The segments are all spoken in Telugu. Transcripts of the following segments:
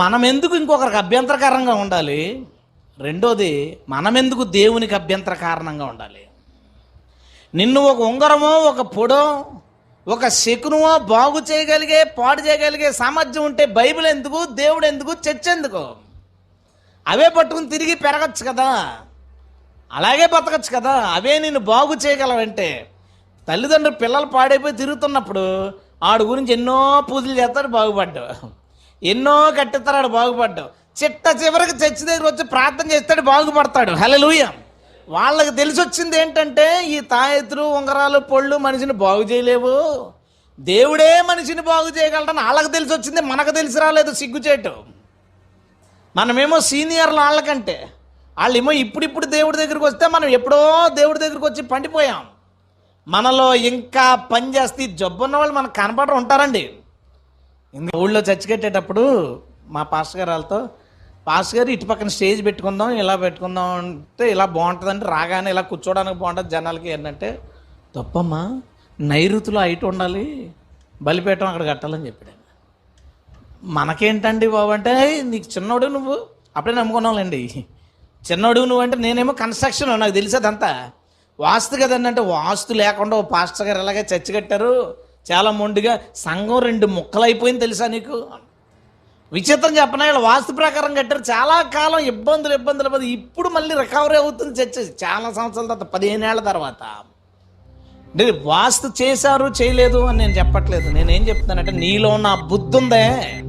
మనం ఎందుకు ఇంకొకరికి అభ్యంతరకరంగా ఉండాలి? రెండోది మనమెందుకు దేవునికి అభ్యంతర కారణంగా ఉండాలి? నిన్ను ఒక ఉంగరమో ఒక పొడో ఒక శకునమో బాగు చేయగలిగే పాడు చేయగలిగే సామర్థ్యం ఉంటే బైబిల్ ఎందుకు దేవుడు ఎందుకు చర్చ ఎందుకు? అవే పట్టుకుని తిరిగి పెరగచ్చు కదా? అలాగే బతకచ్చు కదా? అవే నేను బాగు చేయగలవంటే. తల్లిదండ్రులు పిల్లలు పాడైపోయి తిరుగుతున్నప్పుడు ఆడు గురించి ఎన్నో పూజలు చేస్తాడు బాగుపడ్డావు. ఎన్నో కట్టిస్తాడు బాగుపడ్డావు. చిట్ట చివరికి చర్చి దగ్గర వచ్చి ప్రార్థన చేస్తాడు బాగుపడతాడు. హల్లెలూయా. వాళ్ళకి తెలిసి వచ్చింది ఏంటంటే ఈ తాయెత్తులు ఉంగరాలు పొళ్ళు మనిషిని బాగు చేయలేవు. దేవుడే మనిషిని బాగు చేయగలడని వాళ్ళకి తెలిసి వచ్చింది మనకు తెలిసి రాలేదు సిగ్గుచేటు. మనమేమో సీనియర్లు వాళ్ళకంటే. వాళ్ళేమో ఇప్పుడిప్పుడు దేవుడి దగ్గరికి వస్తే మనం ఎప్పుడో దేవుడి దగ్గరికి వచ్చి పండిపోయాం. మనలో ఇంకా పని చేస్తే జబ్బున్న వాళ్ళు మనకు కనపడరు ఉంటారండి. ఇంక ఊళ్ళో చచ్చి కట్టేటప్పుడు మా పాస్టర్ గారు వాళ్ళతో పాస్టర్ గారు ఇటు పక్కన స్టేజ్ పెట్టుకుందాం ఇలా పెట్టుకుందాం అంటే ఇలా బాగుంటుందంటే రాగానే ఇలా కూర్చోవడానికి బాగుంటుంది జనాలకి ఏంటంటే తప్పమ్మా నైరుతిలో హైట్ ఉండాలి బలిపేటం అక్కడ కట్టాలని చెప్పాడు మనకేంటండి బాబు అంటే నీకు చిన్నోడు నువ్వు? అప్పుడే నమ్ముకున్నావులేండి చిన్నోడు నువ్వు అంటే నేనేమో కన్స్ట్రక్షన్ నాకు తెలిసేదంతా. వాస్తు కదండి అంటే వాస్తు లేకుండా ఓ పాస్టర్ గారు ఇలాగే చచ్చి కట్టారు చాలా మొండిగా సంఘం రెండు ముక్కలైపోయింది తెలుసా నీకు? విచిత్రం చెప్పనా వీళ్ళు వాస్తు ప్రకారం కట్టారు. చాలా కాలం ఇబ్బందులు ఇబ్బందులు ఇబ్బందులు. ఇప్పుడు మళ్ళీ రికవరీ అవుతుంది చర్చ. చాలా సంవత్సరాల తర్వాత పదిహేను ఏళ్ళ తర్వాత. అంటే వాస్తు చేశారు చేయలేదు అని నేను చెప్పట్లేదు. నేనేం చెప్తానంటే నీలో నా బుద్ధి ఉందే.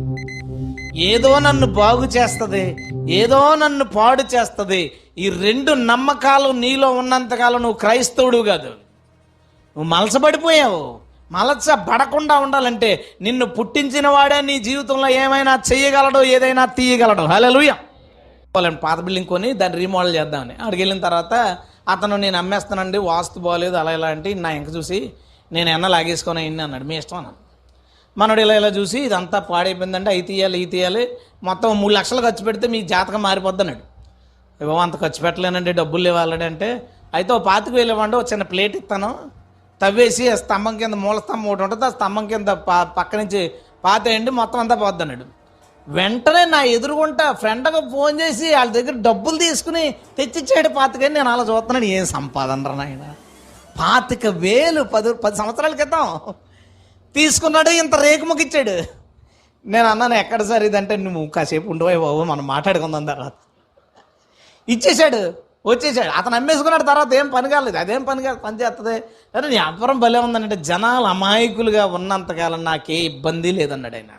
ఏదో నన్ను బాగు చేస్తుంది ఏదో నన్ను పాడు చేస్తుంది. ఈ రెండు నమ్మకాలు నీలో ఉన్నంతకాలం నువ్వు క్రైస్తవుడు కాదు. నువ్వు మలసపడిపోయావు. మలస పడకుండా ఉండాలంటే నిన్ను పుట్టించిన వాడే నీ జీవితంలో ఏమైనా చేయగలడు ఏదైనా తీయగలడు. పోలేండి పాత బిల్డింగ్ కొని దాన్ని రీమోడల్ చేద్దామని. అక్కడికి వెళ్ళిన తర్వాత అతను నేను అమ్మేస్తానండి వాస్తు బాగోలేదు అలా ఇలా అంటే నా ఇంక చూసి నేను ఎన్న లాగేసుకొని అయింది అన్నాడు. మీ ఇష్టం అన్నాడు. మనోడు ఇలా ఇలా చూసి ఇదంతా పాడైపోయిందంటే అవి తీయాలి ఇవి తీయాలి. మొత్తం మూడు లక్షలు ఖర్చు పెడితే మీ జాతకం మారిపోద్ది అన్నాడు. ఇవ్వ అంత ఖర్చు పెట్టలేనండి డబ్బులు ఇవ్వాలంటే అంటే అయితే ఓ పాతికి వెళ్ళేవాడి ఒక చిన్న ప్లేట్ ఇస్తాను. తవ్వేసి ఆ స్తంభం కింద మూల స్తంభం ఒకటి ఉంటుంది ఆ స్తంభం కింద పా పక్క నుంచి పాతేయండి మొత్తం అంతా పోద్దన్నాడు వెంటనే నా ఎదురుగుంట ఫ్రెండ్కి ఫోన్ చేసి వాళ్ళ దగ్గర డబ్బులు తీసుకుని తెచ్చిచ్చాడు పాతికని నేను అలా చూస్తున్నాను. ఏం సంపాదన రా నాయన? పాతిక వేలు పది పది సంవత్సరాల క్రితం తీసుకున్నాడు ఇంత రేకు ఇచ్చాడు. నేను అన్నాను ఎక్కడ సార్ ఇదంటే నువ్వు కాసేపు ఉండిపోయి బాబు మనం మాట్లాడుకుందాం తర్వాత. ఇచ్చేశాడు వచ్చేసాడు. అతను అమ్మేసుకున్నాడు తర్వాత ఏం పని కాలేదు. అదేం పని కాదు పని చేస్తుంది అరే నీ అవ్వరం భలే ఉందంటే జనాలు అమాయకులుగా ఉన్నంతకాలం నాకే ఇబ్బంది లేదన్నాడు ఆయన.